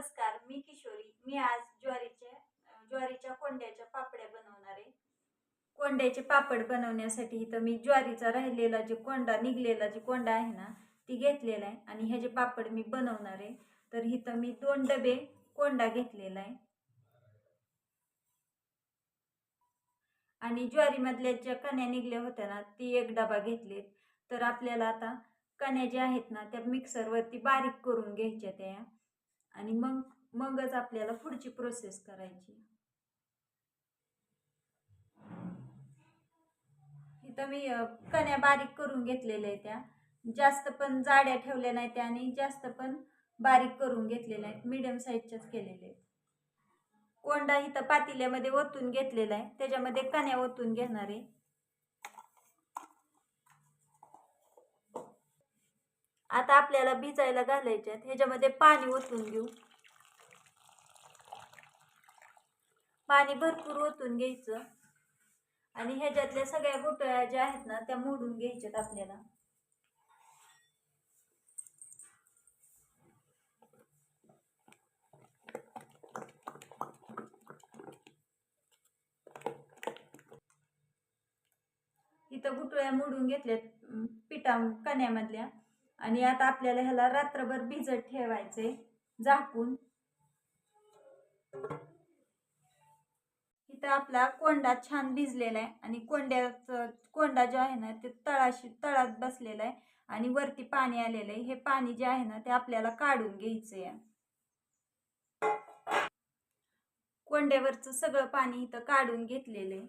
नमस्कार मी किशोरी. मी आज ज्वारीच्या ज्वारीच्या कोंड्याच्या पापड्या बनवणार आहे. कोंड्याचे पापड बनवण्यासाठी इथं मी ज्वारीचा राहिलेला जे कोंडा निघलेला जे कोंडा आहे ना ती घेतलेला आहे आणि ह्याचे पापड मी बनवणार आहे तर इथं मी दोन डबे कोंडा घेतलेला आहे. आणि ज्वारीमधल्या ज्या कण्या निघल्या होत्या ना ती एक डबा घेतली तर आपल्याला आता कण्या ज्या आहेत ना त्या मिक्सरवरती बारीक करून घ्यायच्या त्या. आणि मग मगच आपल्याला पुढची प्रोसेस करायची. इथं मी कण्या बारीक करून घेतलेल्या आहेत त्या. जास्त पण जाड्या ठेवल्या नाही त्या आणि जास्त पण बारीक करून घेतलेल्या आहेत. मीडियम साईजच्याच केलेल्या आहेत. कोंडा इथं पातेल्यामध्ये ओतून घेतलेला आहे. त्याच्यामध्ये कण्या ओतून घेणार आहे. आता आपल्याला भिजायला घालायच्यात ह्याच्यामध्ये पाणी ओतून घेऊ. पाणी भरपूर ओतून घ्यायचं. आणि ह्याच्यातल्या सगळ्या गोटळ्या ज्या आहेत ना त्या मोडून घ्यायच्यात आपल्याला. इथं गुटळ्या मोडून घेतल्यात पिठा कण्यामधल्या. आणि आता आपल्याला ह्याला रात्रभर भिजत ठेवायचे झाकून. इथं आपला कोंडा छान भिजलेला आहे आणि कोंड्याचं कोंडा जो आहे ना ते तळाशी तळात बसलेला आहे आणि वरती पाणी आलेलं आहे. हे पाणी जे आहे ना ते आपल्याला काढून घ्यायचं आहे कोंड्यावरचं सगळं पाणी इथं काढून घेतलेलं आहे.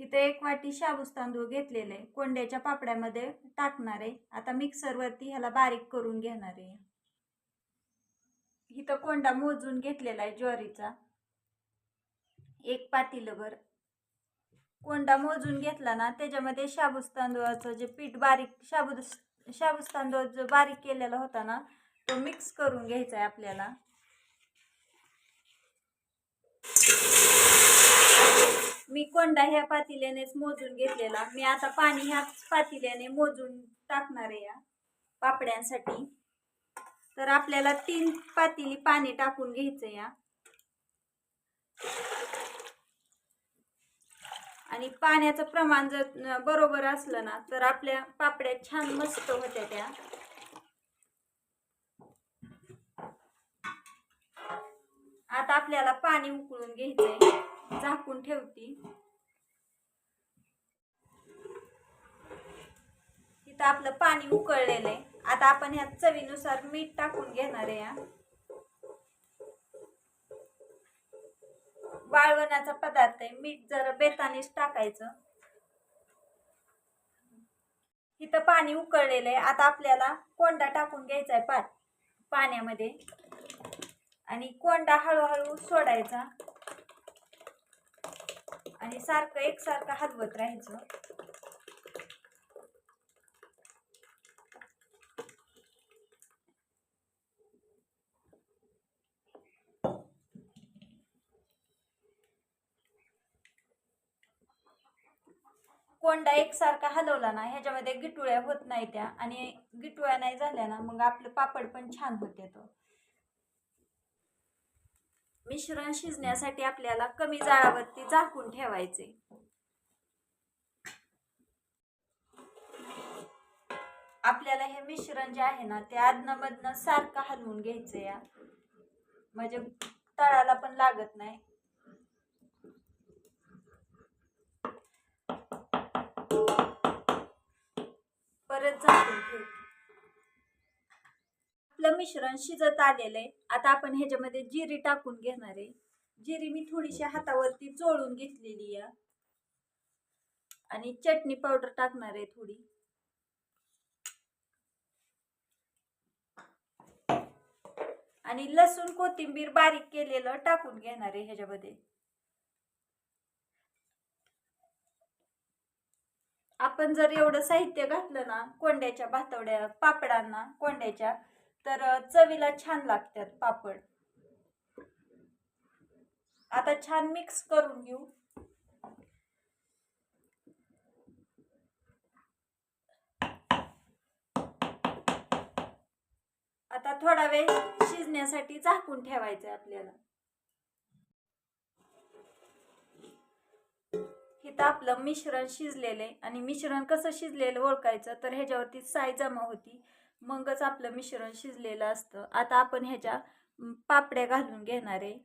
इथं एक वाटी शाबूस तांदूळ घेतलेले आहे. कोंड्याच्या पापड्यामध्ये टाकणार आहे. आता मिक्सरवरती ह्याला बारीक करून घेणार आहे. इथं कोंडा मोजून घेतलेला आहे ज्वारीचा. एक पातीलभर कोंडा मोजून घेतला ना त्याच्यामध्ये शाबूस तांदूळाचं जे पीठ बारीक शाबू शाबूस तांदूळ जो बारीक केलेला होता ना तो मिक्स करून घ्यायचा आहे आपल्याला मी कोंडा ह्या पातिल्यानेच मोजून घेतलेला. मी आता पाणी ह्या पातिल्याने मोजून टाकणार आहे या पापड्यांसाठी. तर आपल्याला तीन पातेली पाणी टाकून घ्यायचं या. आणि पाण्याचं प्रमाण जर बरोबर असलं ना तर आपल्या पापड्या छान मस्त होत्या त्या. आता आपल्याला पाणी उकळून घ्यायचंय. झाकून ठेवती. इथं आपलं पाणी उकळलेलं आहे. आता आपण ह्या चवीनुसार मीठ टाकून घेणार आहे या वाळवणाचा पदार्थ आहे. मीठ जरा बेतानीच टाकायचं. इथं पाणी उकळलेलं आहे. आता आपल्याला कोंडा टाकून घ्यायचा आहे पात पाण्यामध्ये. आणि कोंडा हळूहळू सोडायचा. आणि सारखं एकसारखं हलवत राहायचं. कोंडा एकसारखा हलवला ना ह्याच्यामध्ये गिटुळ्या होत नाही त्या. आणि गिटुळ्या नाही झाल्या ना मग आपलं पापड पण छान होत येतो मिश्रण शिजण्यासाठी आपल्याला कमी जाळावरती झाकून ठेवायचे. आपल्याला हे मिश्रण जे आहे ना ते आदनमधनं सारखं हलवून घ्यायचं या. म्हणजे तळाला पण लागत नाही. परत झाकून आपलं मिश्रण शिजत आलेलं आहे. आता आपण ह्याच्यामध्ये जिरी टाकून घेणार आहे. जिरी मी थोडीशी हातावरती चोळून घेतलेली आहे. आणि चटणी पावडर टाकणार आहे थोडी. आणि लसूण कोथिंबीर बारीक केलेलं टाकून घेणार आहे ह्याच्यामध्ये. आपण जर एवढं साहित्य घातलं ना कोंड्याच्या भातवड्या पापडांना कोंड्याच्या तर चवीला छान लागतात पापड. आता छान मिक्स करून घेऊ. आता थोडा वेळ शिजण्यासाठी शिजण्यासाठी झाकून ठेवायचं आहे आपल्याला. इथं आपलं मिश्रण शिजलेलं आहे. आणि मिश्रण कसं शिजलेलं ओळखायचं? तर ह्याच्यावरती साय जमा होती. मगच आपलं मिश्रण शिजलेलं असतं. आता आपण ह्याच्या पापड्या घालून घेणार आहे.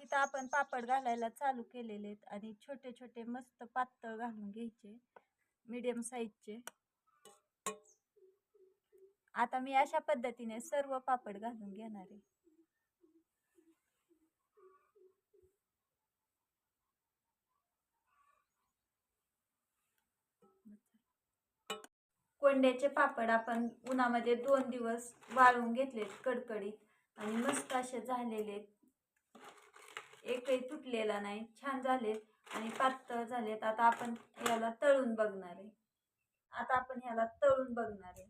इथं आपण पापड घालायला चालू केलेले आहेत. आणि छोटे छोटे मस्त पातळ घालून घ्यायचे. मीडियम साईजचे. आता मी अशा पद्धतीने सर्व पापड घालून घेणार आहे. कोंड्याचे पापड आपण उन्हामध्ये दोन दिवस वाळून घेतलेत कडकडीत आणि मस्त असे झालेले. आहेत. एकही तुटलेला नाही छान झालेत आणि पातळ झालेत. आता आपण याला तळून बघणार आहे. आता आपण ह्याला तळून बघणार आहे.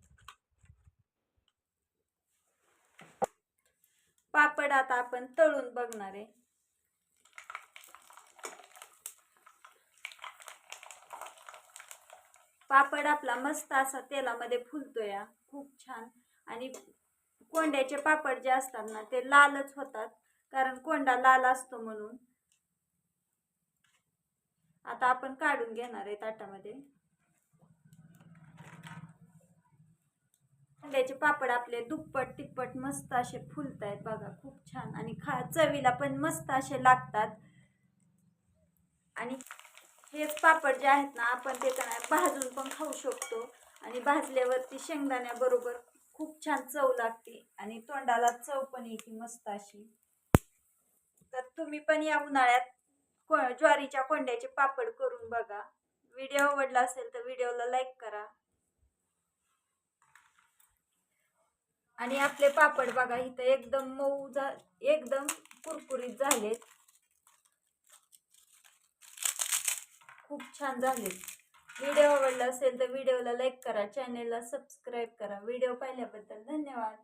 पापड आता आपण तळून बघणार आहे. पापड आपला मस्त असा तेलामध्ये फुलतोय. खूप छान. आणि कोंड्याचे पापड जे असतात ना ते लालच होतात. कारण कोंडा लाल असतो म्हणून. आता आपण काढून घेणार आहे ताटामध्ये. कोंड्याचे पापड आपले दुप्पट तिप्पट मस्त असे फुलत आहेत बघा. खूप छान. आणि खा चवीला पण मस्त असे लागतात. आणि हेच पापड जे आहेत ना आपण ते का भाजून पण खाऊ शकतो. आणि भाजल्यावरती शेंगदाण्याबरोबर खूप छान चव लागते आणि तोंडाला चव पण येते मस्त अशी. तर तुम्ही पण या उन्हाळ्यात को ज्वारीच्या कोंड्याचे पापड करून बघा. व्हिडिओ आवडला असेल तर व्हिडिओला लाईक करा. आणि आपले पापड बघा इथं एकदम मऊ झा एकदम कुरकुरीत झालेत. खूप छान झाले. व्हिडिओ आवडला असेल तर व्हिडिओला लाईक करा चॅनेलला सबस्क्राईब करा. व्हिडिओ पाहिल्याबद्दल धन्यवाद.